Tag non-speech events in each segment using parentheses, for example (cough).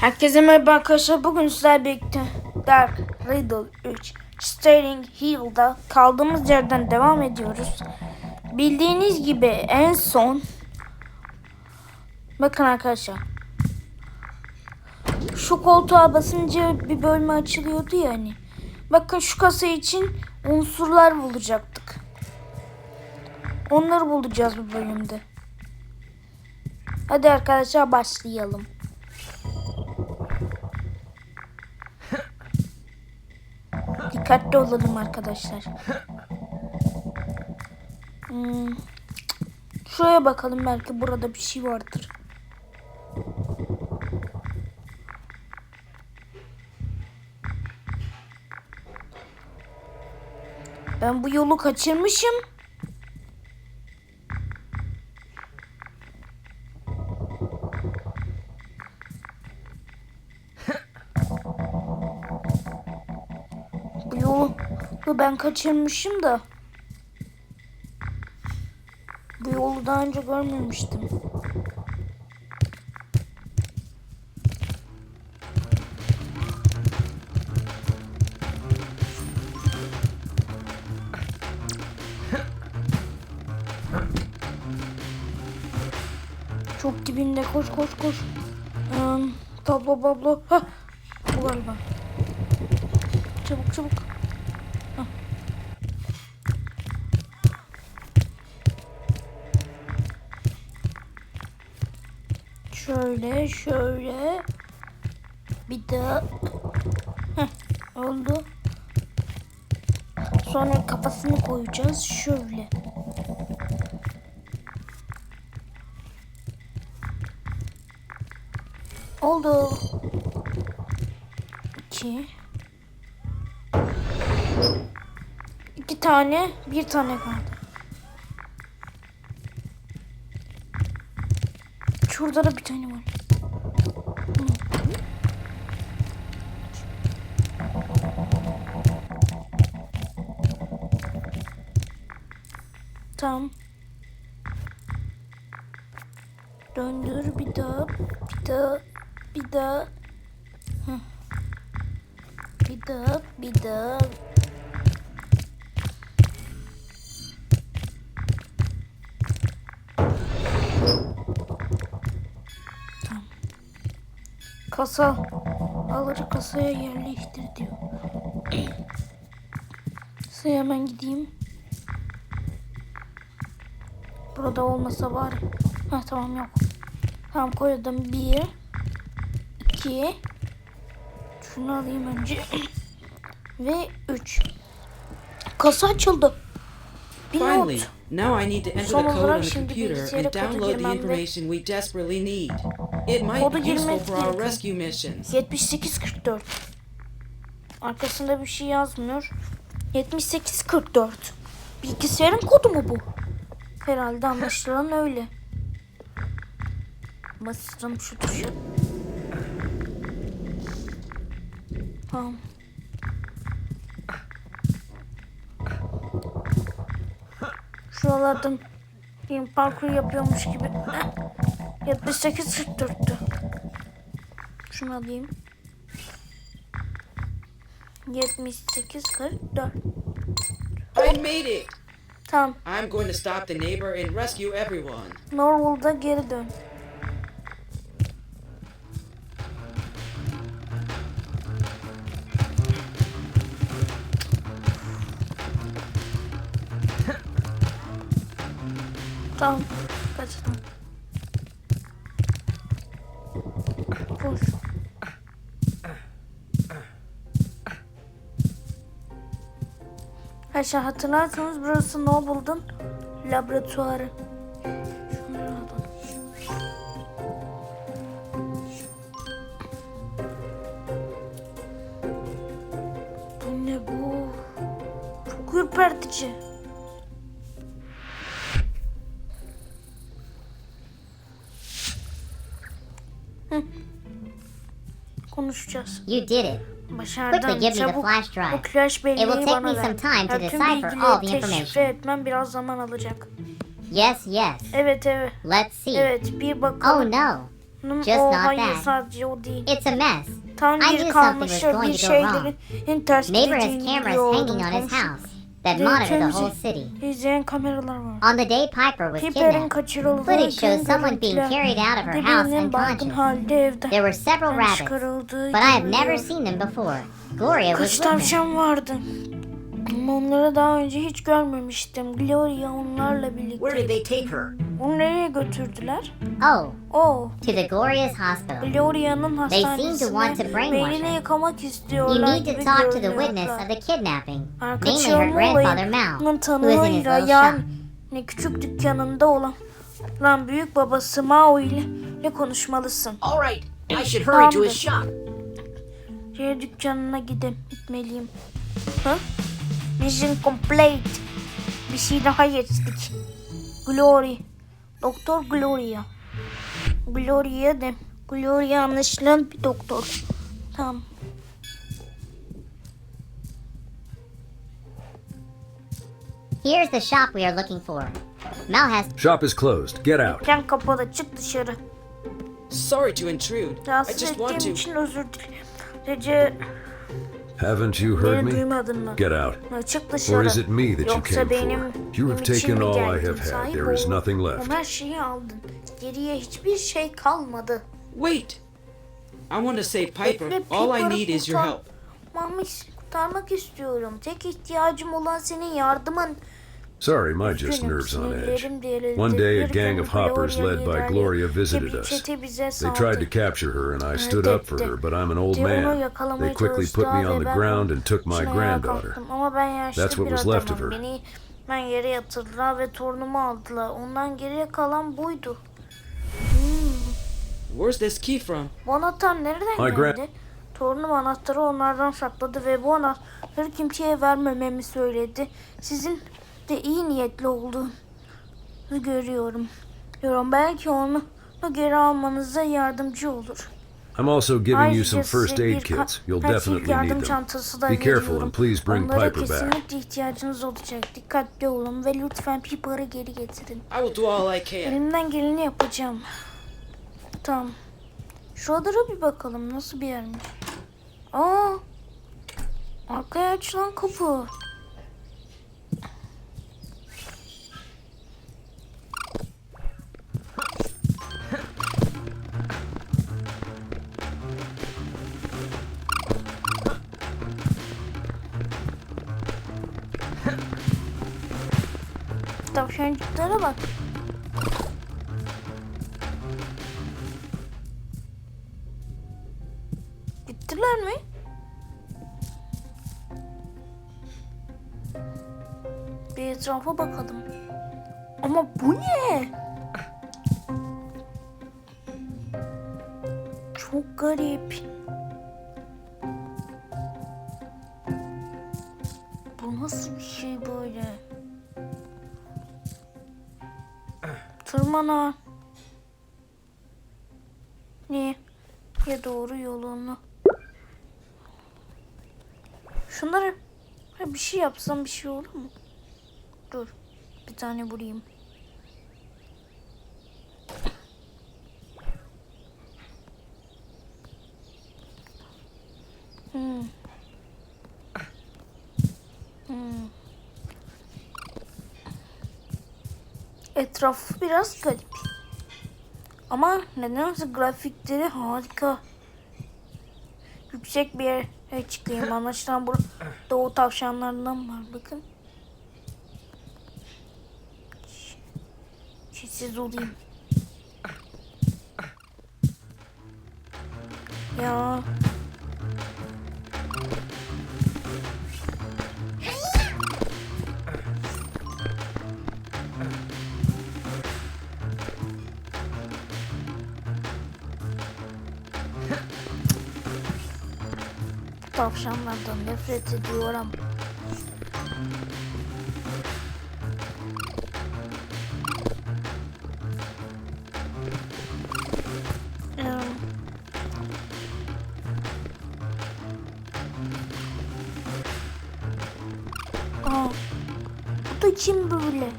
Herkese merhaba arkadaşlar. Bugün sizlerle birlikte Dark Riddle 3 Staring Hill'da kaldığımız yerden devam ediyoruz. Bildiğiniz gibi en son bakın arkadaşlar şu koltuğa basınca bir bölme açılıyordu ya hani. Bakın şu kasa için unsurlar bulacaktık. Onları bulacağız bu bölümde. Hadi arkadaşlar başlayalım. Dikkatli olalım arkadaşlar. Hmm. Şuraya bakalım belki burada bir şey vardır. Ben bu yolu kaçırmışım. Ben kaçırmışım da. Bu yolu daha önce görmemiştim. Çok dibinde koş koş koş. Um, tablo bablo. Hah. Bu galiba. Çabuk çabuk. Şöyle şöyle. Bir daha. Heh, oldu. Sonra kafasını koyacağız. Şöyle. Oldu. İki. İki tane, bir tane kaldı. Şurada da bir tane var. Tamam. Döndür bir daha, bir daha, bir daha. Bir daha, bir daha. Kasa. Alırı kasaya yerleştir diyor. Kasaya hemen gideyim. Burada olmasa var. Ha tamam yok. Tamam koydum. Bir. iki. Şunu alayım önce. (clears throat) Ve üç. Kasa açıldı. Bir Finally, not. now I need to enter the code on the computer and download the information we desperately need. It might Kodu be useful girmek for our gerekiyor. rescue missions. 7844. Arkasında bir şey yazmıyor. 7844. Bilgisayarın kodu mu bu? Herhalde anlaşılan öyle. Basacağım şu tuşa. Tamam. Şuralardan parkur yapıyormuş gibi. 7844'tü. Şunu alayım. 78 44. I made it! Tamam. I'm going to stop the neighbor and rescue everyone. Normal'da geri dön. Tamam. Koş. Arkadaşlar hatırlarsanız burası Noble'ın laboratuvarı. Konuşacağız. You did it. Başardım. Quickly give me the Çabuk flash drive. flash It will take bana me ver. some time to tüm decipher all the information. etmem biraz zaman alacak. Yes, yes. Evet evet. Let's see. Evet bir Oh bakalım. no. Just o not hayır that. sadece o değil. It's a mess. Tam I knew something was going bir to go wrong. şeylerin ters Neighbor has cameras biliyordum. hanging on his Komşu- house that monitor the whole city. İzleyen kameralar var. On the day Piper was Piper'in kidnapped, footage shows someone being carried out of her house unconscious. There were several rabbits, but I have never seen them before. Gloria was with them. Ama onları daha önce hiç görmemiştim. Gloria onlarla birlikte. Where did they take her? Onu nereye götürdüler? Oh, Oh, to the Gloria's hospital. Gloria'nın They seem to want to hastanesine brainwash beynini her. yıkamak You istiyorlar need to talk to the witness of the kidnapping, namely her grandfather olayının Mal, who is in his tanığıyla little yani shop. küçük dükkanında olan lan büyük babası Mao ile ile konuşmalısın. All right, I should hurry to his shop. Şehir dükkanına gidip gitmeliyim. Ha? Mission complete. Bir şey daha geçtik. Glory. Doktor Gloria. Gloria de. Gloria anlaşılan bir doktor. Tamam. Here's the shop we are looking for. Mal has Shop is closed. Get out. Dükkan kapalı. Çık dışarı. Sorry to intrude. I Rahatsız just want ettiğim to. için özür dilerim. Sadece Haven't you heard beni me? mı? Get out. Çık dışarı. Or is it me that you Yoksa came benim, for? You have benim için taken mi all I geldin? have had. Sahip There is ol. nothing left. Ama her şeyi aldın. Geriye hiçbir şey kalmadı. Wait. I want to save Piper. Bekle, All I Piper'ı need is your kurtar- help. Mamis kurtarmak istiyorum. Tek ihtiyacım olan senin yardımın. Sorry, my just nerves on edge. One day a gang of hoppers led by Gloria visited us. They tried to capture her and I stood up for her, but I'm an old man. They quickly put me on the ground and took my granddaughter. That's what was left of her. Ben yere yatırdılar ve torunumu aldılar. Ondan geriye kalan buydu. Where's this key from? Bu anahtar nereden My geldi? Torunum anahtarı onlardan sakladı ve bu anahtarı kimseye vermememi söyledi. Sizin de iyi niyetli olduğunu görüyorum. Diyorum belki onu geri almanıza yardımcı olur. I'm also giving you some first aid kits. You'll ilk definitely need them. çantası da Be careful and please bring Onlara Piper back. ihtiyacınız olacak. Dikkatli olun ve lütfen Piper'ı geri getirin. I will do all I can. Elimden geleni yapacağım. Tamam. Şu adara bir bakalım nasıl bir yermiş. Aa! Arkaya açılan kapı. Tavşancıklara bak. Gittiler mi? Bir etrafa bakalım. Ama bu ne? Çok garip. Tırmana. Ne? Ya doğru yolunu. Şunları bir şey yapsam bir şey olur mu? Dur. Bir tane vurayım. Hmm. Hmm. Etraf biraz garip. Ama nedense grafikleri harika. Yüksek bir yere çıkayım. (laughs) Anlaşılan burada doğu tavşanlarından var. Bakın. Sessiz olayım. Ya. Tavşanlardan nefret ediyorum. Ee, Aa, bu kim böyle?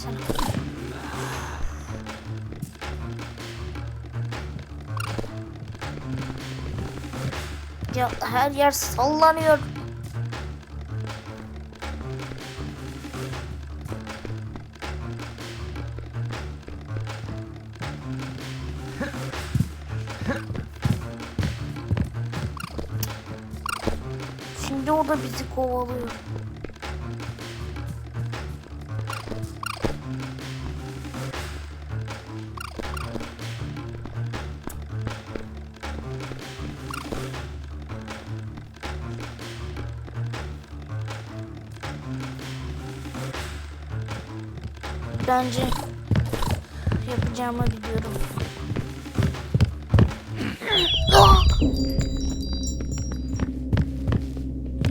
Ya her yer sallanıyor. Şimdi o da bizi kovalıyor. Bence yapacağımı biliyorum.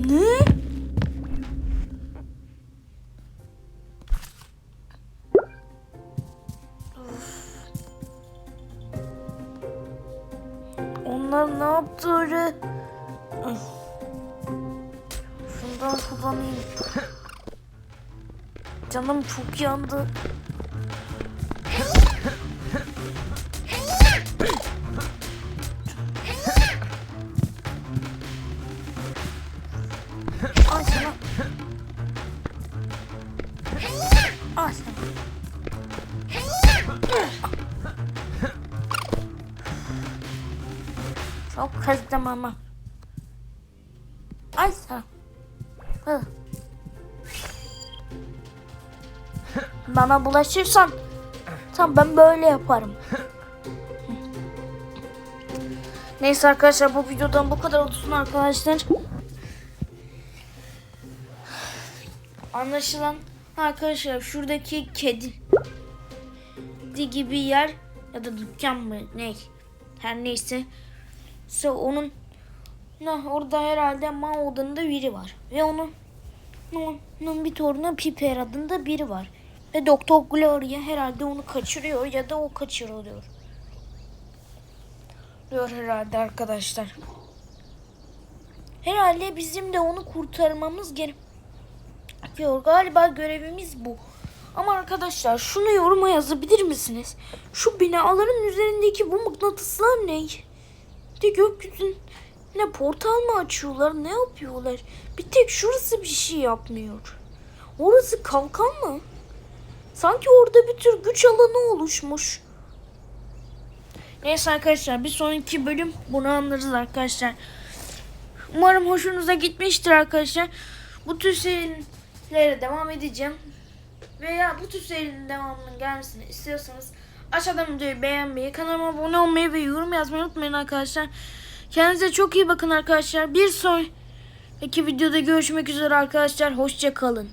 Ne? Onlar ne yaptı öyle? Şundan kullanayım. Canım çok yandı. Al sana. Al. Çok kızdım ama. Al sana. Hı. Bana bulaşırsan tamam ben böyle yaparım. Neyse arkadaşlar bu videodan bu kadar olsun arkadaşlar. Anlaşılan arkadaşlar şuradaki kedi di gibi yer ya da dükkan mı ne her neyse ise onun ne orada herhalde ma odasında biri var ve onun onun bir torunu Piper adında biri var ve Doktor Gloria herhalde onu kaçırıyor ya da o kaçırılıyor. Diyor herhalde arkadaşlar. Herhalde bizim de onu kurtarmamız gerekiyor. Galiba görevimiz bu. Ama arkadaşlar şunu yoruma yazabilir misiniz? Şu binaların üzerindeki bu mıknatıslar ne? De gökyüzüne portal mı açıyorlar? Ne yapıyorlar? Bir tek şurası bir şey yapmıyor. Orası kalkan mı? Sanki orada bir tür güç alanı oluşmuş. Neyse arkadaşlar bir sonraki bölüm bunu anlarız arkadaşlar. Umarım hoşunuza gitmiştir arkadaşlar. Bu tür serilere devam edeceğim. Veya bu tür serinin devamının gelmesini istiyorsanız aşağıdan videoyu beğenmeyi, kanalıma abone olmayı ve yorum yazmayı unutmayın arkadaşlar. Kendinize çok iyi bakın arkadaşlar. Bir sonraki videoda görüşmek üzere arkadaşlar. Hoşça kalın.